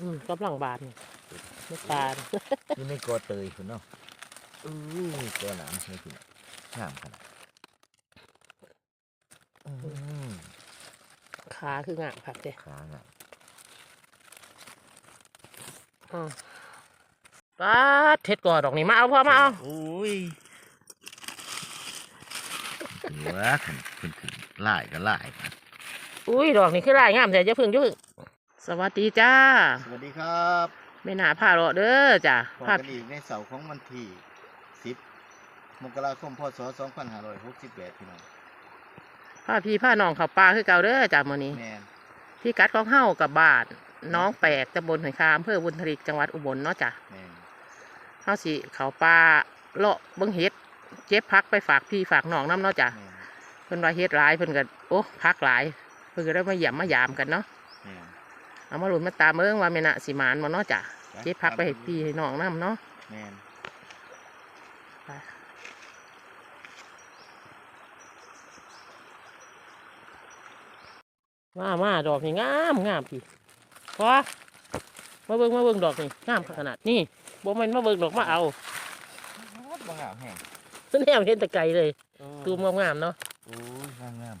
อืมกำลังบานนี่ไม่ตาลอยู่ในกอเตยคุณเนาะอือตัวหนังนี่คุณงามขนาดอืมขาคืองามครับเด้ขางามอืมป้าดเท็ดก่อดอกนี่มาเอาพ่อมาเอาโอ้ยถือว่าขันขึ้นขึ้นไล่ก็ไล่ครับอุ้ยดอกนี่คือลายงามแต่จะพึ่งอยุ่ง สวัสดีจ้า สวัสดีครับไม่น่าพาเราะเด้อจ้าพบพากันอีกในเสาร์ของวันที่10มกราคมพศ2568พี่น้องพาพี่พาน้องเขาปลาคือเก่าเด้อจ้ามื้อนี้แมนพี่กัดของเฮากับบ้านน้องแปลกตำบลหอยคามอำเภอบุญทลิกจังหวัดอุบลเนาะจ้ะแมนเฮาสิเขาปลาเลาะเบิ่งเฮ็ดเจ็บพักไปฝากพี่ฝากน้องน้ำเนาะจ้ะแมนเพิ่นว่าเฮ็ดหลายเพิ่นก็โอ้พักหลายเพิ่นก็ได้มาเยี่ยมมายามกันเนาะแมน เอามาลุ้นมาตามเบิ่งว่าแม่น่ะสิหมานบ่เนาะจ้ะเจ็บพักไปให้พี่ให้น้องน้ำเนาะแมนไปมามาดอกนี่งามงามพี่พอมาเบิ่งมาเบิ่งดอกนี่งามขนาดนี่บ่แม่นมาเบิ่งดอกมาเอาบ่งามแห้งแนวเห็นแต่ไกลเลยตูมงามๆเนาะโอ้ยงามงาม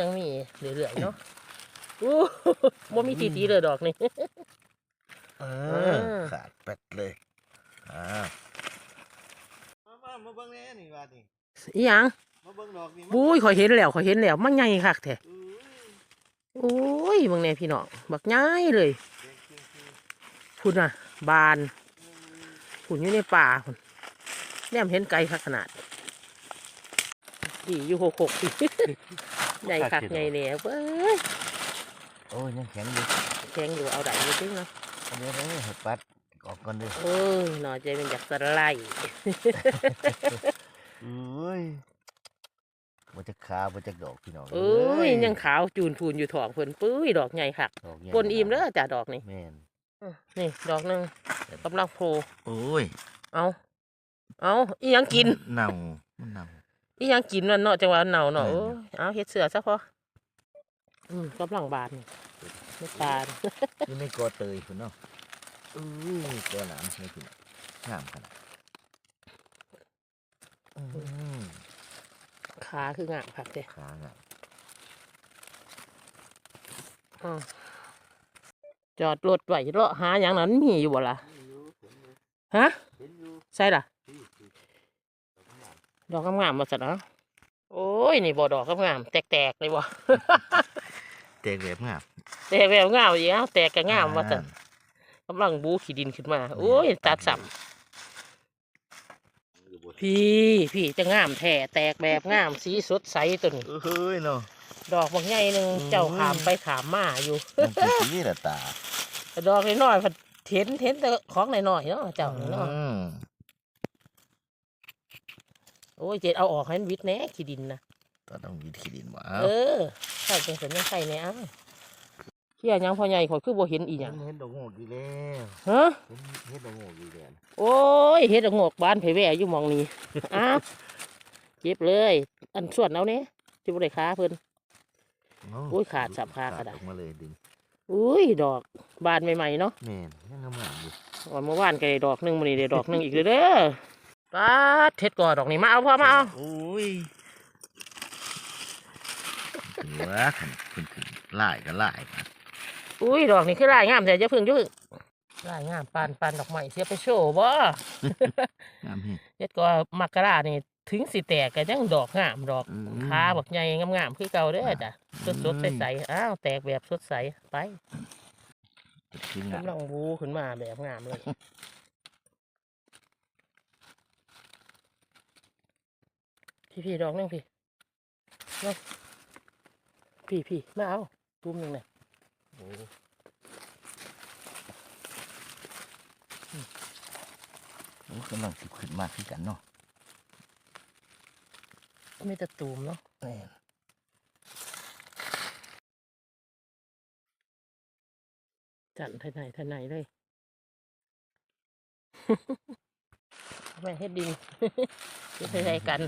ยังมีเรื่อยๆเนาะ อู้บ่มีตีตีเลยดอกนี่เออ ขาดเป็ดเลยอ่ามามามาเบิ่งแน่นี่ว่านี่อีหยังมาเบิ่งดอกนี่บุ้ยข่อยเห็นแล้วข่อยเห็นแล้วมันใหญ่คักแท้เอ้ยโอ้ยเบิ่งแน่พี่น้องบักใหญ่เลยเก่งเก่งเก่งพุ่นน่ะ บานพุ่นอยู่ในป่าพุ่นแนมเห็นไกลคักขนาดพี่อยู่หกหกพี่ใหญ่คักใหญ่แหน่เว้ย โอ้ยยังแข็งอยู่แข็งอยู่เอาได้อยู่จริงเนาะอันนี้เราให้ปัดออกก่อนเด้อโอ้ยหน่อใจเป็นจากสไลด์เอ้ยบ่จะขาบ่จะดอกพี่น้องเอ้ยยังขาวจูนพูนอยู่ท้องเพิ่นปุ้ยดอกใหญ่คักดอกใหญ่ปนอิ่มเด้อจ้ะดอกนี่แม่นอื้อนี่ดอกหนึ่งกำลังโผล่โอ้ยเอาเอาอีหยังกินเน่ามันเน่าอีหยังกินมันเนาะจังหวะเน่าเนาะแม่นโอ้ยเอาเฮ็ดเสือซะพอ อืมกำลังบานนี่ไม่ตาลอยู่ในกอเตยพุ่นเนาะอือตัวหนังนี่คุณงามขนาดอืมขาคืองามครับเด้ขางามอ้าวจอดรถไว้เลาะหาอย่างนั้นมีอยู่บ่ล่ะฮะใช่ล่ะ ดอกงามๆมาสันเนาะโอ้ย นี่บ่ดอกงามๆแตกๆเลยบ่แตกแบบงามแตกแบบงามอีกแล้วแตกก็งามว่าสันกำลังบูขี้ดินขึ้นมาโอ้ยตัดสัมพี่พี่จะงามแท้แตกแบบงามสีสดใสตัวนี้เฮ้ยเนาะดอกบางใหญ่หนึ่งอืมเจ้าขามไปขามมาอยู่มันคือสีละตาดอกน้อยๆพัดเห็นเห็นแต่ของน้อยๆเนาะเจ้านี่เนาะอืมโอ้ยเจ็ดเอาออกให้มันวิดแหน่ขี้ดินนะ ก็ต้องมีที่ดินบ่เออใส่เป็นสัญญาใส่แหน่อ้าวเชี่ยยังพ่อใหญ่ขอยคือบ่เห็นอีหยังเห็นดอกโงกอยู่แล้วฮะเห็นเห็นดอกโงกอยู่แล้วโอ้ยเฮ็ดเอางอกบ้านไผแว่อยู่หมองนี้อ้าวเก็บเลย อันส่วนเอาเนี้ยที่บ่ได้ค้าเพิ่นโอ้ยขาดสับขาดก็ได้ออกมาเลยดึงอุ้ยดอกบานใหม่ๆเนาะแม่นยังงามๆอยู่วันเมื่อวานก็ได้ดอกหนึงมื้อนี้ได้ดอกหนึงอีกเลยเด้อป้าดเฮ็ดก่อดอกนี้มาเอาพ่อมาเอาโอ้ย ถือว่าขันขึ้นขึ้นไล่ก็ไล่ครับอุ้ยดอกนี้คือลายงามแต่จะพึ่งจะพึ่งลายงามปานปานดอกไม้เสียไปโชว์บ่งามแฮงเฮ็ดก็มักกะลานี่ถึงสิแตกก็ยังดอกงามดอกขาบักใหญ่งามๆคือเก่าเด้อจ้ะสดสดๆใสๆอ้าวแตกแบบสดใสไปกำลังบูขึ้นมาแบบงามเลยพี่พี่ๆดอกนึงพี่มา พี่พี่ๆมาเอาตุ้มหนึ่งน่ะโอ้โอ้กำลังสิขึ้นมากขึ้นกันเนาะไม่แต่ตูมเนาะแม่นจันทนายทนายเลยทำไมเฮ็ดดินเฮ็ดใส่กัน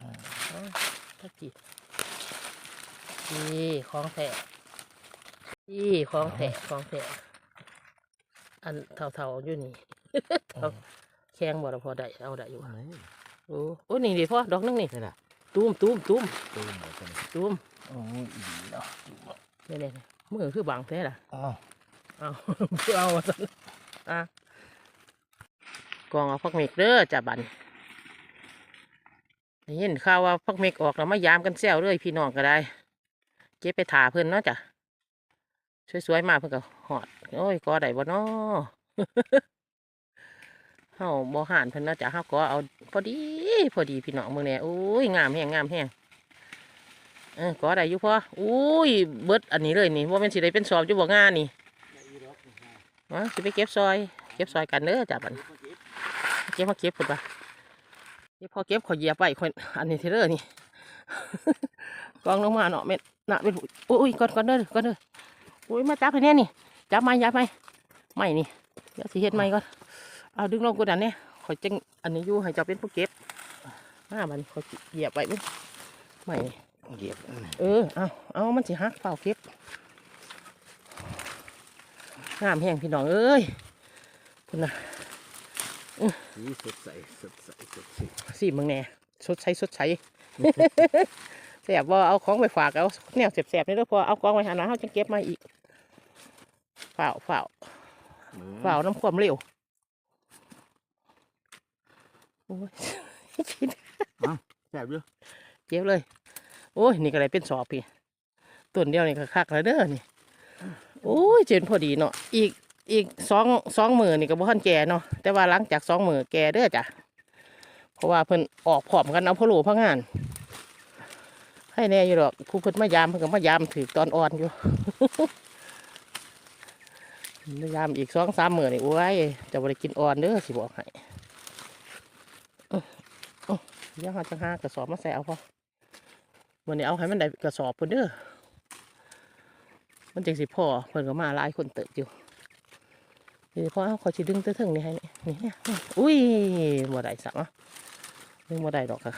อ้าว ทักทีนี่ของแท้อีของแถะของแถะอันเท่าๆอยู่นี่เทาแข้งบ่ละพอได้เอาได้อยู่โอ้โอ้นี่ดิพ่อดอกนึงนี่นี่ล่ะตูมตูมตูมตูมตูมโอ้ยอีเนาะนี่นี่มือคือบางแท้ล่ะอ๋อเอาเอาว่าอะกองเอาพักเมกเด้อจ้าบัน ได้ยินข่าวว่าพักเมกออกแล้วมายามกันแซวเลยพี่น้องก็ได้ เก็บไปถาเพิ่นเนาะจ้ะสวยๆมาเพิ่นก็หอด โอ้ยก็ได้บ่เนาะเฮาบ่หานเพิ่นเนาะจ้ะเฮาก็เอาพอดี พอดีพี่น้องมื้อนี้โอ้ยงามแฮงงามแฮงเออก็ได้อยู่พออุ้ยเบิดอันนี้เลยนี่บ่แม่นสิได้เป็นสอบอยู่บ่งานนี่อ๋อสิไปเก็บซอย เก็บซอยกันเด้อจ้ะบัดนี้เก็บมาเก็บพุ่นปะ เก็บพอเก็บขอเหยียบไปคนอันนี้เทเลอร์นี่กองลงมาเนาะเม็ดน่ะเป็นอุ้ยก่อนก่อนเด้อก่อนเด้ออุ้ยมาจับให้แน่นี่จับไม้จับไม้ไม่นี่เดี๋ยวสิเฮ็ดไม้ก่อนเอาดึงลงกดดันเนี่ยขอยจังอันนี้อยู่ให้เจ้าเป็นผู้เก็บมาบัดนี้ขอยเหยียบไปมึงไม่นี่เหยียบนั่นน่ะเออเอาเอามันสิหักเปล่าเก็บงามแห้งพี่น้องเอ้ยคุณน่ะ สีสดใสสดใสสดใสสิมึงแน่สดใสสดใสแสบว่าเอาของไปฝากเอาแนวแสบๆนี่แล้วพอเอากองไว้หาหนาเขาจะเก็บมาอีกเฝ้าเฝ้าเฝ้าน้ำความเร็วโอ้ยแซ่บอยู่เก็บเลย โอ้ยนี่ก็เลยเป็นสอบพี่ต้นเดียวนี่ก็คักแล้วเด้อนี่โอ้ยเจนพอดีเนาะอีก อีกสองสองมือนี่ก็บ่ทันแก่เนาะแต่ว่าหลังจากสองมือแก่เด้อจ้ะเพราะว่าเพิ่นออกพร้อมกันเอาพะโล้พะงานให้แน่อยู่ดอกผู้เพิ่นมายามเพิ่นก็มายามถือตอนอ่อนอยู่มายามอีกสองสามมือนี่โอ้ยจะบ่ได้กินอ่อนเด้อสิบอกให้อื้ออื้อเดี๋ยวเราจะหากระสอบมาใส่เอาพอวันนี้เอาให้มันได้กระสอบเพิ่นเด้อมันจังสิพ่อเพิ่นก็มาหลายคนเติบอยู่ เดี๋ยวพ่อเอาขอสิดึงเตื้อถึงนี่ให้นี่นี่เนี่ยนี่อุ้ยบ่ได้สักอะดึงบ่ได้ดอกค่ะ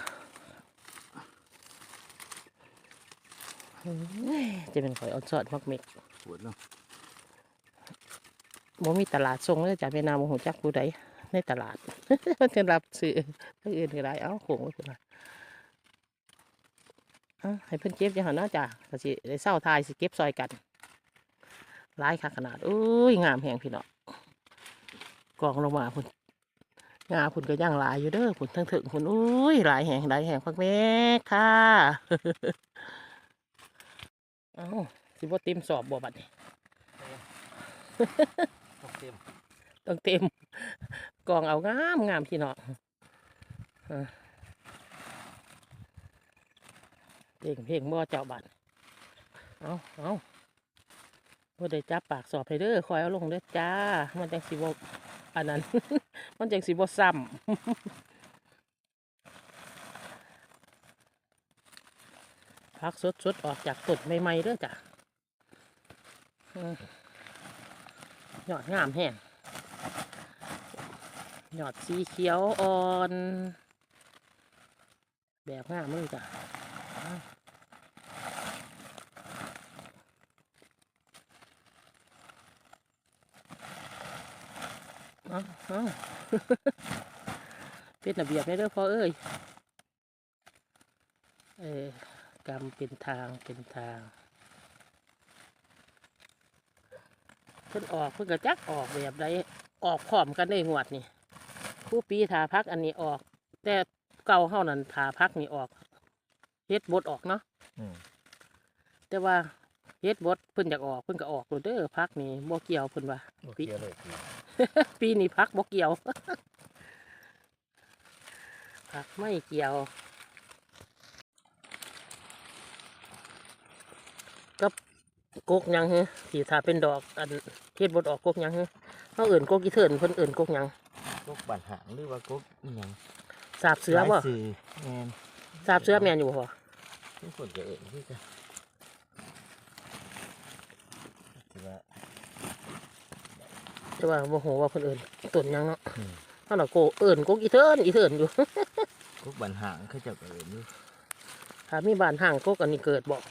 เฮ้ยจะเป็นข่อยเอาซอดมักเม็กปวดเนาะบ่มีตลาดส่งเลยจ้ะแม่นามบ่ฮู้จักผู้ใดในตลาดมันจะรับซื้อทางอื่นก็ได้เอ้าโขงไว้พุ่นน่ะอะให้เพิ่นเก็บอย่างนั้นเนาะจ้ะก็สิได้เศร้าทายสิเก็บซอยกันหลายค่ะขนาดอุ้ยงามแหงพี่น้อง กองลงมาพุ่นงาพุ่นก็ย่างหลายอยู่เด้อพุ่นทั้งถึงพุ่นอุ้ยหลายแห่งหลายแห่งพักแม่ค่ะเอ้าสิบ่เต็มสอบบ่บัดนี้ต้องเต็มต้องเต็มกองเอางามงามพี่น้องอะเพลงเพลงบ่เจ้าบัดเอาเอาบ่ได้จับปากสอบให้เด้อคอยเอาลงเด้อจ้า มันจังสิบ่ อันนั้น มันจังสิบ่ซ้ำพักสดๆออกจากต้นใหม่ๆเด้อจ้ะยอดงามแห้งยอดสีเขียวอ่อน แบบงามเลยจ้ะ เอาเอาเป็นระเบียบไม่เด้อพ่อเอ้ย เออกำเป็นทางเป็นทาง เพิ่นออกเพิ่นก็จักออกแบบใดออกพร้อมกันได้งวดนี่ผู้ปีทาพักอันนี้ออก แต่เก่าเฮานั้นทาพักนี่ออกเฮ็ดบดออกเนาะอืมแต่ว่า เฮ็ดบดเพิ่นอยากออกเพิ่นก็ออกโลดเด้อพักนี่บ่เกี่ยวเพิ่นว่าโอเคเลยพี่ปีนี้พักบ่เกี่ยวพักไม่เกี่ยวกับกกหยังฮะที่ถ้าเป็นดอกอันเฮ็ดบดออกกกหยังฮะเขาเอื่นกกอีเถินเพิ่นเอื่นกกหยังกกบานหางหรือว่ากกอีหยังสาบเสือบ่หลายสื่อแม่นสาบเสือแม่นอยู่บ่ทุกคนจะเอ่ยที่จะ่ว่าโมโหว่าคนอื่นต้นยังเนาะอืม เฮาน่ะโกเอิ้นกกอีเทินอีเทินอยู่ กุกบันหางเขาจะเอิญอยู่ถ้ามีบัานห่างกกอันนี้เกิดบอก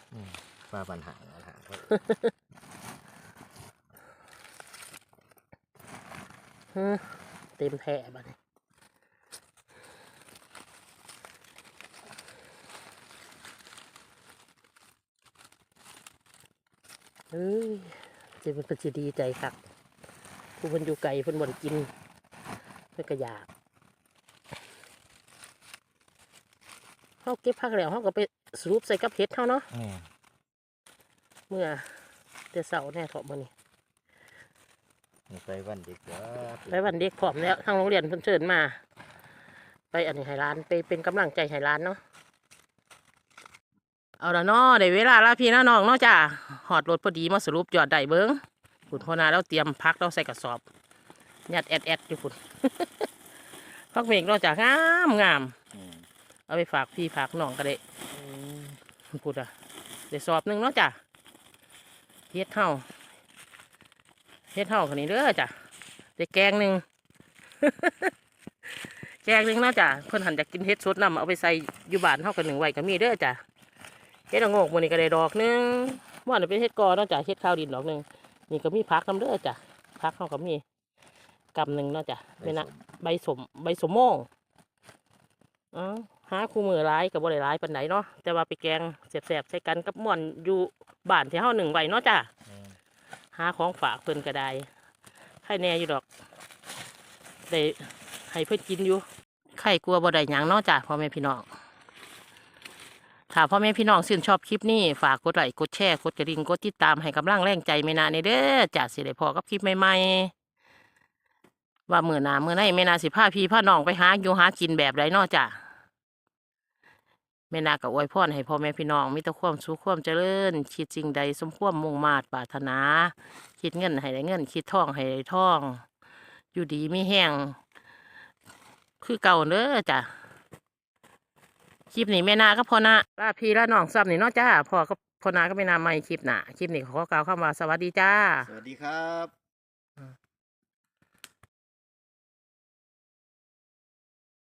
ปลาบันหางบันหางเขาเต็มแท้บัดนเฮ้ยจะเป็นปฏิดีใจคัก ผู้เพิ่นอยู่ไกลเพิ่นบ่ได้กินเพิ่นก็อยากเฮาเก็บผักแล้วเฮาก็ไปสรุปใส่กับเห็ดเฮาเนาะแม่นเมื่อแต่เสาร์แน่เถาะมื้อนี้นี่ไปวันเด็กเด้อไปวันเด็กพร้อมแล้วทางโรงเรียนเพิ่นเชิญมา ไปอันนี้ให้ร้านไปเป็นกำลังใจให้ร้านเนาะเอาละเนาะได้เวลาละพี่น้าน้องเนาะจ้าหอดรถพอดีมาสรุปยอดได้เบิ้ง คุณพ่อนาแล้วเตรียมพักเราใส่กระสอบยัดแอดแอดอยู่คุณพักเมกเนาะจ้างามงามเอาไปฝากพี่ฝากน้องก็ได้พูดอะได้สอบหนึ่งเนาะจ้ะเฮ็ดเท่าเฮ็ดเท่าคนนี้เด้อจ้ะได้แกงหนึ่งแกงหนึ่งเนาะจ้ะเพิ่นหันจากกินเฮ็ดสดนำเอาไปใส่อยู่บ้านเท่ากันหนึ่งไว้ก็มีเด้อจ้ะเฮ็ดละโงกมื้อนี้ก็ได้ดอกหนึงว่าน่ะเป็นเฮ็ดกอเนาะจ้ะเฮ็ดข้าวดินดอกหนึง นี่ก็มีผักนำเด้อจ้ะผักเฮาก็มีกำหนึ่งเนาะจ้ะแม่นะใบสมใบสมโมงอ๋อหาคู่มือร้ายกับบ่ได้ร้ายปานไหนเนาะแต่ว่าไปแกงแสบๆใช้กันกับม่วนอยู่บ้านที่เฮาหนึ่งไว้เนาะจ้ะแม่นหาของฝากเพิ่นก็ได้ไข่แน่อยู่ดอกได้ให้เพิ่นกินอยู่ไข่กลัวบ่ได้หยังเนาะจ้ะพ่อแม่พี่น้อง ถ้าพ่อแม่พี่น้องชื่นชอบคลิปนี้ ฝากกดไลค์กดแชร์กดกระดิ่งกดติดตามให้กำลังแรงใจแม่นาในเด้อจ้ะสิได้พอกับคลิปใหม่ๆ ว่ามือหนามือไนแม่นาสิพาพี่พาน้องไปหาอยู่หากินแบบไรนอกจ้ะแม่นากับอวยพรให้พ่อแม่พี่น้องมีแต่ความสุขความเจริญคิดสิ่งใดสมความมุ่งมาตรปรารถนา คิดเงินให้ได้เงิน คิดทองให้ได้ทอง อยู่ดีไม่แห้งคือเก่าเด้อจ้ะ คลิปนี้แม่นาก็พอนะลาพี่ละน้องซ้ำนี่เนาะจ้าพอก็พอนาก็ไม่นาใหม่คลิปหนาคลิปนี้ขอกล่าวคำว่าสวัสดีจ้า สวัสดีครับ